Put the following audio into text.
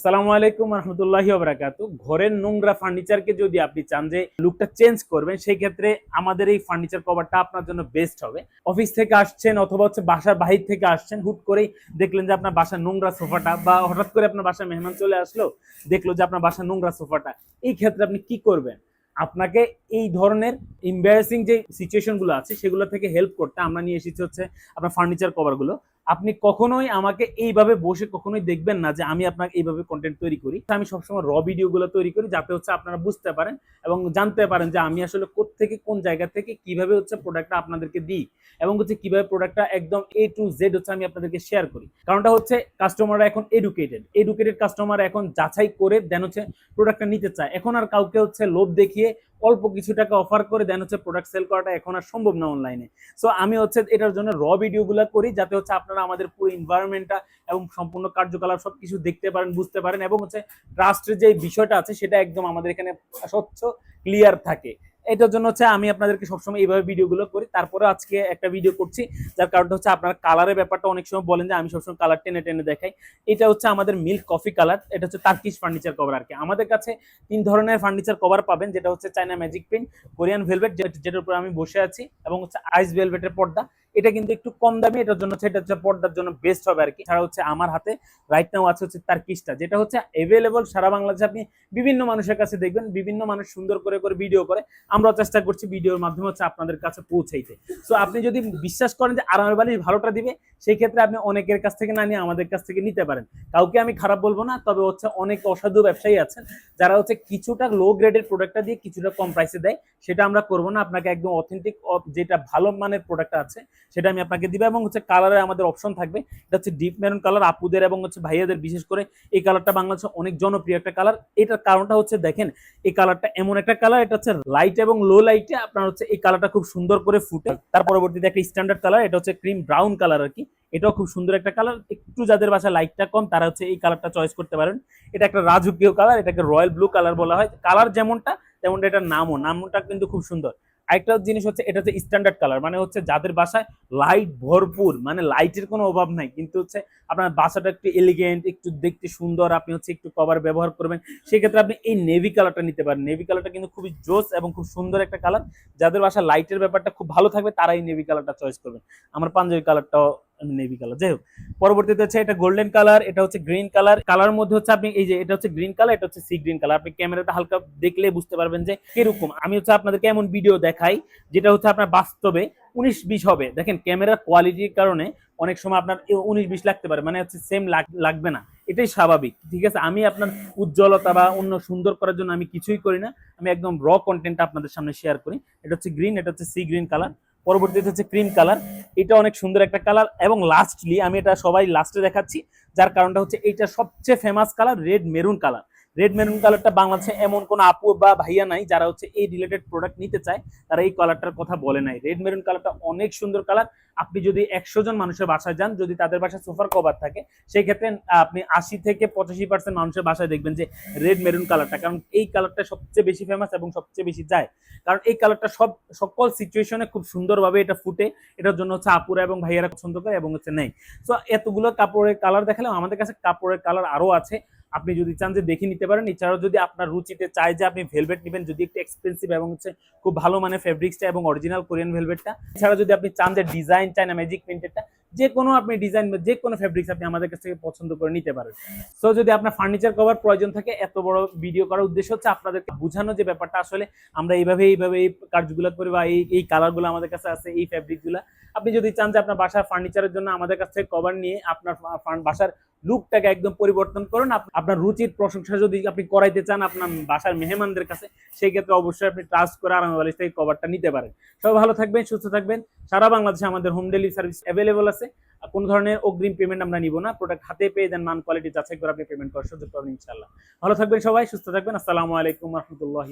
আসসালামু আলাইকুম রহমতুল্লাহ বরাকাত। ঘরের নোংরা ফার্নিচারকে যদি আপনি চান যে লুকটা চেঞ্জ করবেন, সেই ক্ষেত্রে আমাদের এই ফার্নিচার কভারটা আপনার জন্য বেস্ট হবে। অফিস থেকে আসছেন অথবা হচ্ছে বাসার বাহির থেকে আসছেন, হুট করেই দেখলেন যে আপনার বাসার নোংরা সোফাটা বা হঠাৎ করে আপনার বাসায় মেহমান চলে আসলো, দেখল যে আপনার বাসার নোংরা সোফাটা। এই ক্ষেত্রে আপনি কি করবেন? আপনাকে এই ধরনের এম্বারেসিং যে সিচুয়েশনগুলো আছে, সেগুলো থেকে হেল্প করতে আমরা নিয়ে এসেছি হচ্ছে আপনার ফার্নিচার কভারগুলো আপনি কখনোই আমাকে এইভাবে বসে কখনোই দেখবেন না যে আমি আপনাকে এইভাবে কন্টেন্ট তৈরি করি। আমি সবসময় র ভিডিওগুলো তৈরি করি যাতে হচ্ছে আপনারা বুঝতে পারেন এবং জানতে পারেন যে আমি আসলে থেকে কোন জায়গা থেকে কীভাবে হচ্ছে প্রোডাক্টটা আপনাদেরকে দিই এবং হচ্ছে কীভাবে প্রোডাক্টটা একদম এ টু জেড হচ্ছে আমি আপনাদেরকে শেয়ার করি। কারণটা হচ্ছে কাস্টমাররা এখন এডুকেটেড এডুকেটেড কাস্টমার এখন যাচাই করে দেন হচ্ছে প্রোডাক্টটা নিতে চায়। এখন আর কাউকে হচ্ছে লোভ দেখিয়ে অল্প কিছু টাকা অফার করে দেন হচ্ছে প্রোডাক্ট সেল করাটা এখন আর সম্ভব না অনলাইনে সো আমি হচ্ছে এটার জন্য র ভিডিওগুলো করি যাতে হচ্ছে আপনারা আমাদের পুরো এনভায়রনমেন্টটা এবং সম্পূর্ণ কার্যকলাপ সব কিছু দেখতে পারেন, বুঝতে পারেন এবং হচ্ছে ট্রাস্টের যে বিষয়টা আছে সেটা একদম আমাদের এখানে স্বচ্ছ ক্লিয়ার থাকে। এটার জন্য হচ্ছে আমি আপনাদেরকে সবসময় এইভাবে ভিডিওগুলো করি। তারপরে আজকে একটা ভিডিও করছি, যার কারণটা হচ্ছে আপনার কালারের ব্যাপারটা অনেক সময় বলেন যে আমি সবসময় কালার টেনে টেনে দেখাই। এটা হচ্ছে আমাদের মিল্ক কফি কালার এটা হচ্ছে তার্কিশ ফার্নিচার কভার আর কি আমাদের কাছে তিন ধরনের ফার্নিচার কভার পাবেন, যেটা হচ্ছে China magic print Korean velvet যেটার উপরে আমি বসে আছি, এবং হচ্ছে আইস ভেলভেটের পর্দা। এটা কিন্তু একটু কম দামি, এটার জন্য সেটা হচ্ছে পর্দার জন্য বেস্ট হবে আর কি ছাড়া হচ্ছে আমার হাতে রাইট নাও আছে হচ্ছে তার কিসটা যেটা হচ্ছে অ্যাভেলেবল সারা বাংলাদেশে আপনি বিভিন্ন মানুষের কাছে দেখবেন, বিভিন্ন মানুষ সুন্দর করে করে ভিডিও করে। আমরাও চেষ্টা করছি ভিডিওর মাধ্যমে হচ্ছে আপনাদের কাছে পৌঁছাইতে। সো আপনি যদি বিশ্বাস করেন যে আরামের বালিশ ভালোটা দিবে, সেই ক্ষেত্রে আপনি অনেকের কাছ থেকে না নিয়ে আমাদের কাছ থেকে নিতে পারেন। কাউকে আমি খারাপ বলব না, তবে হচ্ছে অনেক অসাধু ব্যবসায়ী আছেন, যারা হচ্ছে কিছুটা লো গ্রেডের প্রোডাক্টটা দিয়ে কিছুটা কম প্রাইসে দেয়, সেটা আমরা করব না। আপনাকে একদম অথেন্টিক যেটা ভালো মানের প্রোডাক্ট আছে সেটা আমি আপনাকে দিব এবং হচ্ছে কালারে আমাদের অপশন থাকবে। এটা হচ্ছে ডিপ মেরুন কালার আপুদের এবং হচ্ছে ভাইয়াদের, বিশেষ করে এই কালারটা বাংলাদেশে অনেক জনপ্রিয় একটা কালার এটার কারণটা হচ্ছে দেখেন, এই কালারটা এমন একটা কালার এটা হচ্ছে লাইট এবং লো লাইটে আপনার হচ্ছে এই কালারটা খুব সুন্দর করে ফুটে। তার পরবর্তীতে একটা স্ট্যান্ডার্ড কালার এটা হচ্ছে ক্রিম ব্রাউন কালার আর কি এটাও খুব সুন্দর একটা কালার একটু যাদের বাসায় লাইটটা কম, তারা হচ্ছে এই কালারটা চয়েস করতে পারেন। এটা একটা রাজকীয় কালার এটাকে রয়্যাল ব্লু কালার বলা হয়। কালার যেমনটা, তেমনটা এটার নামও, নামটা কিন্তু খুব সুন্দর। আরেকটা জিনিস হচ্ছে, এটা হচ্ছে স্ট্যান্ডার্ড কালার মানে হচ্ছে যাদের বাসায় লাইট ভরপুর মানে লাইটের কোনো অভাব নাই, কিন্তু হচ্ছে আপনার বাসাটা একটু এলিগেন্ট একটু দেখতে সুন্দর, আপনি হচ্ছে একটু কভার ব্যবহার করবেন, সেক্ষেত্রে আপনি এই নেভি কালারটা নিতে পারেন। নেভি কালারটা কিন্তু খুবই জোস এবং খুব সুন্দর একটা কালার যাদের বাসায় লাইটের ব্যাপারটা খুব ভালো থাকবে তারা এই নেভি কালারটা চয়েস করবেন। আমার পাঞ্জাবি কালারটাও নেভি কালার যাই হোক, পরবর্তীতে হচ্ছে এটা গোল্ডেন কালার এটা হচ্ছে গ্রিন কালার কালার মধ্যে হচ্ছে আপনি এই যে এটা হচ্ছে গ্রিন কালার এটা হচ্ছে সি গ্রিন কালার আপনি ক্যামেরাটা হালকা দেখলে বুঝতে পারবেন যে কীরকম। আমি হচ্ছে আপনাদেরকে এমন ভিডিও দেখাই, যেটা হচ্ছে আপনার বাস্তবে উনিশ বিশ হবে। দেখেন ক্যামেরার কোয়ালিটির কারণে অনেক সময় আপনার উনিশ বিশ লাগতে পারে মানে হচ্ছে সেম লাগবে না। এটাই স্বাভাবিক, ঠিক আছে? আমি আপনার উজ্জ্বলতা বা অন্য সুন্দর করার জন্য আমি কিছুই করি না। আমি একদম র কন্টেন্ট আপনাদের সামনে শেয়ার করি। এটা হচ্ছে গ্রিন এটা হচ্ছে সি গ্রিন কালার পরবর্তীতে হচ্ছে ক্রিম কালার এটা অনেক সুন্দর একটা কালার এবং লাস্টলি আমি এটা সবাই লাস্টে দেখাচ্ছি, যার কারণটা হচ্ছে এইটা সবচেয়ে famous colour red maroon colour red maroon কালারটা বাংলাদেশে এমন কোনো আপু বা ভাইয়া নাই যারা হচ্ছে এই রিলেটেড প্রোডাক্ট নিতে চায়, তারা এই কালারটার কথা বলে নাই। রেড মেরুন কালারটা অনেক সুন্দর কালার আপনি যদি একশো জন মানুষের বাসায় যান, যদি তাদের বাসায় সোফার কভার থাকে সেই ক্ষেত্রে আপনি আশি থেকে পঁচাশি পার্সেন্ট মানুষের বাসায় দেখবেন যে রেড মেরুন কালারটা কারণ এই কালারটা সবচেয়ে বেশি ফেমাস এবং সবচেয়ে বেশি যায়। কারণ এই কালারটা সব, সকল সিচুয়েশনে খুব সুন্দরভাবে এটা ফুটে। এটার জন্য হচ্ছে আপুরা এবং ভাইয়ারা পছন্দ করে এবং হচ্ছে নেই সো এতগুলো কাপড়ের কালার দেখালেও আমাদের কাছে কাপড়ের কালার আরও আছে। আপনি যদি চান যে দেখে নিতে পারেন, এছাড়াও যদি আপনার রুচিতে চাই যে আপনি ভেলভেট নেবেন, যদি একটু এক্সপেন্সিভ এবং হচ্ছে খুব ভালো মানে ফেব্রিক্সটা এবং অরিজিনাল কোরিয়ান ভেলভেটটা এছাড়া যদি আপনি চান যে ডিজাইন চাই না ম্যাজিক প্রিন্টেডটা যে কোনো আপনি ডিজাইন যে কোনো ফেব্রিক্স আপনি আমাদের কাছ থেকে পছন্দ করে নিতে পারেন। সো যদি আপনার ফার্নিচার কভার প্রয়োজন থাকে, এত বড় ভিডিও করার উদ্দেশ্য হচ্ছে আপনাদেরকে বোঝানো যে ব্যাপারটা আসলে আমরা এইভাবে এইভাবে এই কাজগুলো করি বা এই এই কালারগুলো আমাদের কাছে আছে, এই ফেব্রিকগুলো আপনি যদি চান যে আপনার বাসার ফার্নিচারের জন্য আমাদের কাছ থেকে কভার নিয়ে আপনার বাসার লুকটাকে একদম পরিবর্তন করুন আপনার রুচির প্রশংসা যদি আপনি করাইতে চান আপনার বাসার মেহমানদের কাছে, সেই ক্ষেত্রে অবশ্যই আপনি ট্রাস্ট করে আরাম বালিশ থেকে কভারটা নিতে পারেন। সবাই ভালো থাকবেন, সুস্থ থাকবেন। সারা বাংলাদেশে আমাদের হোম ডেলিভারি সার্ভিস অ্যাভেলেবল আছে। কোন ধরনের অগ্রিম পেমেন্ট আমরা নিব না। প্রোডাক্ট হাতে পেয়ে দেন মান কোয়ালিটি যাচাই করে আপনি পেমেন্ট করার সুযোগ পাবেন ইনশাল্লাহ ভালো থাকবেন সবাই, সুস্থ থাকবেন। আসসালামু আলাইকুম রহমতুল্লাহ